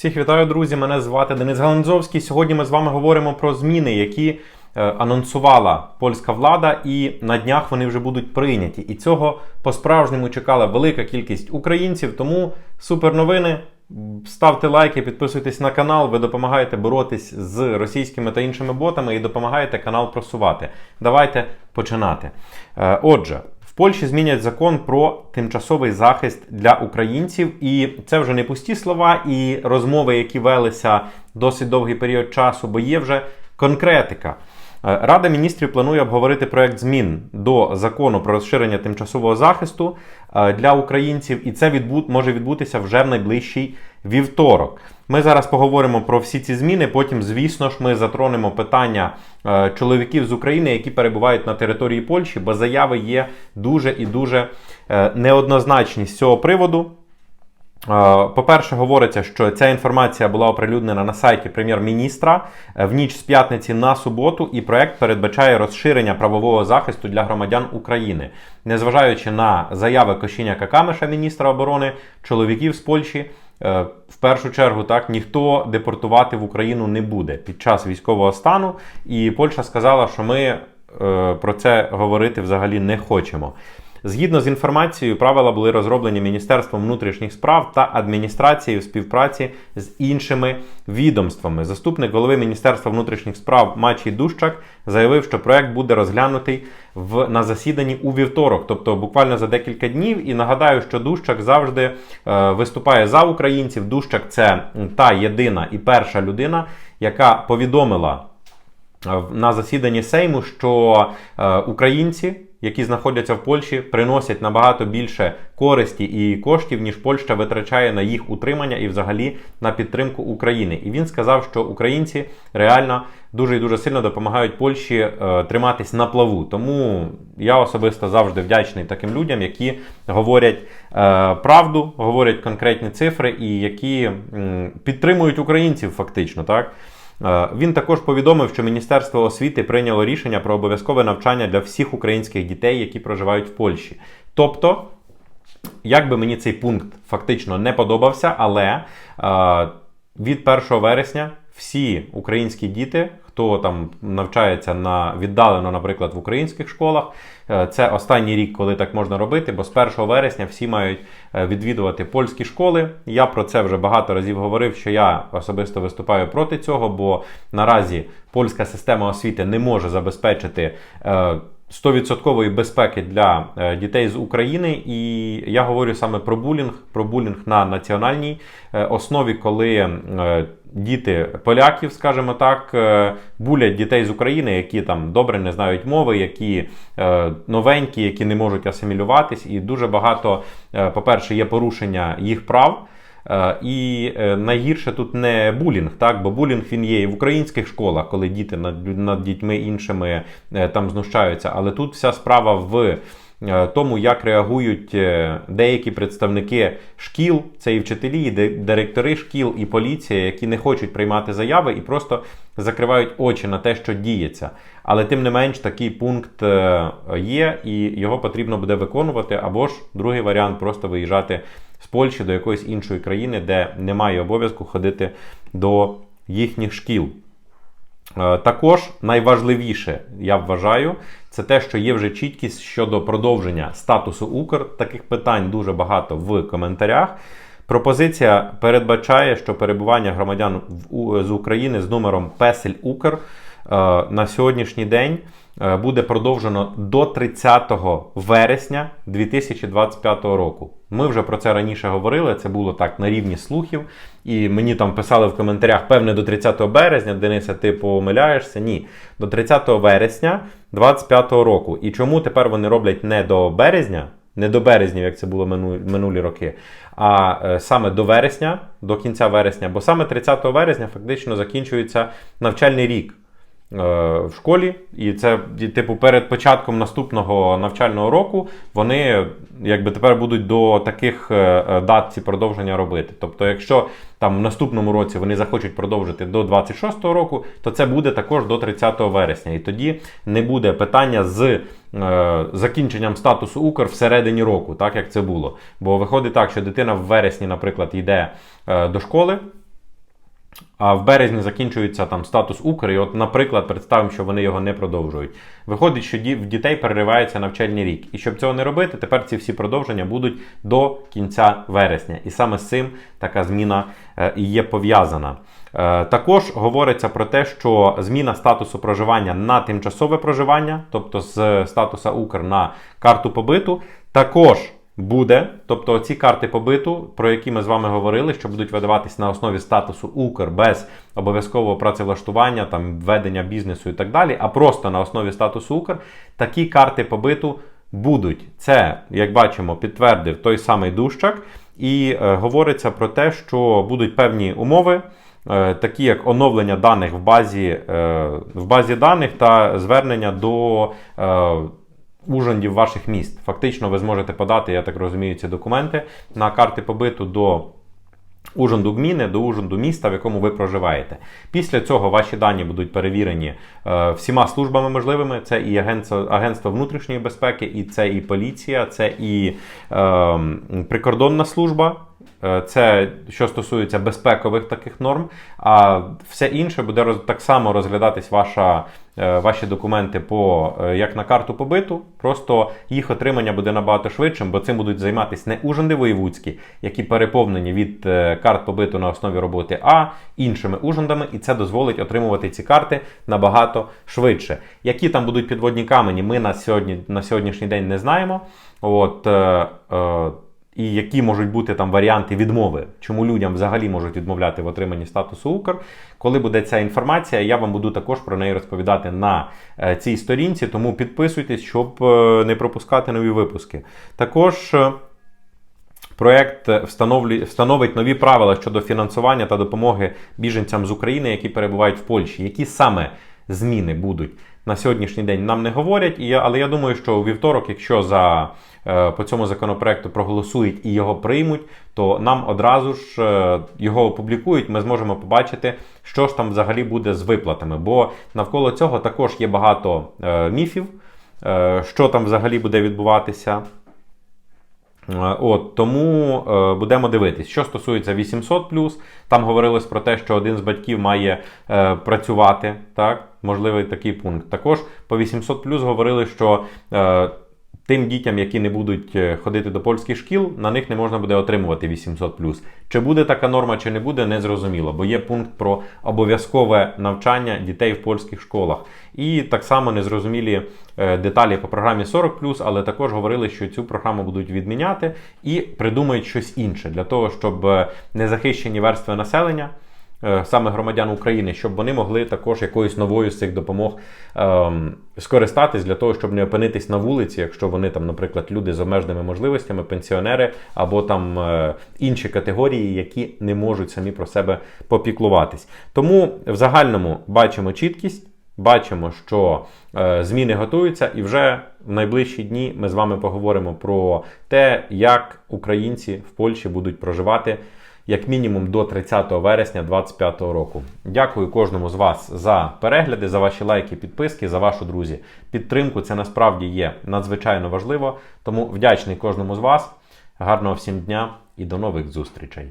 Всіх вітаю, друзі! Мене звати Денис Галанзовський. Сьогодні ми з вами говоримо про зміни, які е, анонсувала польська влада, і на днях вони вже будуть прийняті. І цього по-справжньому чекала велика кількість українців. Тому супер новини. Ставте лайки, підписуйтесь на канал. Ви допомагаєте боротись з російськими та іншими ботами і допомагаєте канал просувати. Давайте починати. Е, Отже. Польщі змінять закон про тимчасовий захист для українців, і це вже не пусті слова і розмови, які велися досить довгий період часу, бо є вже конкретика. Е, Рада міністрів планує обговорити проект змін до закону про розширення тимчасового захисту е, для українців, і це відбу... може відбутися вже в найближчий вівторок. Ми зараз поговоримо про всі ці зміни. Потім, звісно ж, ми затронемо питання е, чоловіків з України, які перебувають на території Польщі, бо заяви є дуже і дуже неоднозначні з цього приводу. Е, По-перше, говориться, що ця інформація була оприлюднена на сайті прем'єр-міністра е, в ніч з п'ятниці на суботу, і проект передбачає розширення правового захисту для громадян України, незважаючи на заяви Кощіня Камеша, міністра оборони, чоловіків з Польщі. е, В першу чергу так ніхто депортувати в Україну не буде під час військового стану, і Польща сказала, що ми про це говорити взагалі не хочемо. Згідно з інформацією, правила були розроблені Міністерством внутрішніх справ та адміністрацією в співпраці з іншими відомствами. Заступник голови Міністерства внутрішніх справ Мачій Дущак заявив, що проект буде розглянутий в на засіданні у вівторок, тобто буквально за декілька днів. І нагадаю, що Дущак завжди е, виступає за українців. Дущак це та єдина і перша людина, яка повідомила е, на засіданні Сейму, що е, українці, які знаходяться в Польщі, приносять набагато більше користі і коштів, ніж Польща витрачає на їх утримання і взагалі на підтримку України. І він сказав, що українці реально дуже і дуже сильно допомагають Польщі е, триматись на плаву. Тому я особисто завжди вдячний таким людям, які говорять е, правду, говорять конкретні цифри і які м, підтримують українців фактично, так. Е, Він також повідомив, що Міністерство освіти прийняло рішення про обов'язкове навчання для всіх українських дітей, які проживають в Польщі. Тобто, як би мені цей пункт фактично не подобався, але е, від 1 вересня всі українські діти, хто там навчається на віддалено, наприклад, в українських школах, е, це останній рік, коли так можна робити, бо з 1 вересня всі мають е, відвідувати польські школи. Я про це вже багато разів говорив, що я особисто виступаю проти цього, бо наразі польська система освіти не може забезпечити. е, 100% безпеки для е, дітей з України, і я говорю саме про булінг, про булінг на національній е, основі, коли е, діти поляків, скажімо так, е, булять дітей з України, які там добре не знають мови, які е, новенькі, які не можуть асимілюватись, і дуже багато, е, по-перше, є порушення їх прав. І найгірше тут не булінг, так, бо булінг він є і в українських школах, коли діти над, над дітьми іншими там знущаються. Але тут вся справа в тому, як реагують е, деякі представники шкіл, це і вчителі, і директори шкіл, і поліція, які не хочуть приймати заяви і просто закривають очі на те, що діється. Але тим не менш такий пункт е, є, і його потрібно буде виконувати. Або ж другий варіант просто виїжджати з Польщі до якоїсь іншої країни, де немає обов'язку ходити до їхніх шкіл. Е, Також найважливіше, я вважаю, це те, що є вже чіткість щодо продовження статусу Укр. Таких питань дуже багато в коментарях. Пропозиція передбачає, що перебування громадян з України з номером Песель Укр е, на сьогоднішній день буде продовжено до 30 вересня 2025 року. Ми вже про це раніше говорили. Це було так на рівні слухів. І мені там писали в коментарях, певне, до 30 березня, Дениса, ти помиляєшся. Ні, до 30 вересня 2025 року. І чому тепер вони роблять не до березня? Не до березня, як це було минулі роки, а е, саме до вересня, до кінця вересня, бо саме 30 вересня фактично закінчується навчальний рік е, в школі, і це типу перед початком наступного навчального року вони якби тепер будуть до таких е, е, дат ці продовження робити. Тобто, якщо там в наступному році вони захочуть продовжити до 26-го року, то це буде також до 30 вересня. І тоді не буде питання з е, закінченням статусу Укр всередині року, так як це було. Бо виходить так, що дитина в вересні, наприклад, йде е, до школи. А в березні закінчується там статус Укр, і от, наприклад, представимо, що вони його не продовжують. Виходить, що в дітей переривається навчальний рік. І щоб цього не робити, тепер ці всі продовження будуть до кінця вересня. І саме з цим така зміна е, і є пов'язана. Е, Також говориться про те, що зміна статусу проживання на тимчасове проживання, тобто з статуса Укр на карту побиту, також буде. Тобто ці карти побиту, про які ми з вами говорили, що будуть видаватись на основі статусу Укр без обов'язкового працевлаштування, там введення бізнесу і так далі, а просто на основі статусу Укр, такі карти побиту будуть. Це, як бачимо, підтвердив той самий Дущак, і е, говориться про те, що будуть певні умови. е, Такі як оновлення даних в базі, е, в базі даних та звернення до е, ужандів ваших міст. Фактично, ви зможете подати, я так розумію, ці документи на карти побиту до ужанду гміни, до ужанду міста, в якому ви проживаєте. Після цього ваші дані будуть перевірені е, всіма службами можливими. Це і агентство, агентство внутрішньої безпеки, і це і поліція, це і е, прикордонна служба. Е, Це що стосується безпекових таких норм, а все інше буде роз, так само розглядатись ваша, ваші документи по е, як на карту побиту. Просто їх отримання буде набагато швидшим, бо цим будуть займатися не ужинди воєвудські, які переповнені від е, карт побиту на основі роботи, а іншими ужиндами, і це дозволить отримувати ці карти набагато швидше. Які там будуть підводні камені, ми на сьогодні на сьогоднішній день не знаємо. От. Е, е, і які можуть бути там варіанти відмови, чому людям взагалі можуть відмовляти в отриманні статусу Укр. Коли буде ця інформація, я вам буду також про неї розповідати на е, цій сторінці, тому підписуйтесь, щоб е, не пропускати нові випуски. Також. е, Проект встановить нові правила щодо фінансування та допомоги біженцям з України, які перебувають в Польщі. Які саме зміни будуть на сьогоднішній день, нам не говорять. І я, але я думаю, що у вівторок, якщо за е, по цьому законопроекту проголосують і його приймуть, то нам одразу ж е, його опублікують. Ми зможемо побачити, що ж там взагалі буде з виплатами. Бо навколо цього також є багато е, міфів, що там взагалі буде відбуватися. От тому е, будемо дивитись. Що стосується 800 там говорилось про те, що один з батьків має е, працювати. Так, можливий такий пункт. Також по 800 говорили, що е, тим дітям, які не будуть е, ходити до польських шкіл, на них не можна буде отримувати 800 Чи буде така норма, чи не буде, не зрозуміло, бо є пункт про обов'язкове навчання дітей в польських школах. І так само незрозумілі е, деталі по програмі 40 але також говорили, що цю програму будуть відміняти і придумають щось інше для того, щоб е, незахищені верстви населення. Е, Саме громадян України, щоб вони могли також якоюсь новою з цих допомог ем, скористатись для того, щоб не опинитись на вулиці, якщо вони там, наприклад, люди з обмеженими можливостями, пенсіонери або там е, інші категорії, які не можуть самі про себе попіклуватись. Тому в загальному бачимо чіткість. Бачимо, що е, зміни готуються, і вже в найближчі дні ми з вами поговоримо про те, як українці в Польщі будуть проживати як мінімум до 30 вересня 2025 року. Дякую кожному з вас за перегляди, за ваші лайки, підписки, за вашу друзі. Підтримку це насправді є надзвичайно важливо. Тому вдячний кожному з вас. Гарного всім дня і до нових зустрічей!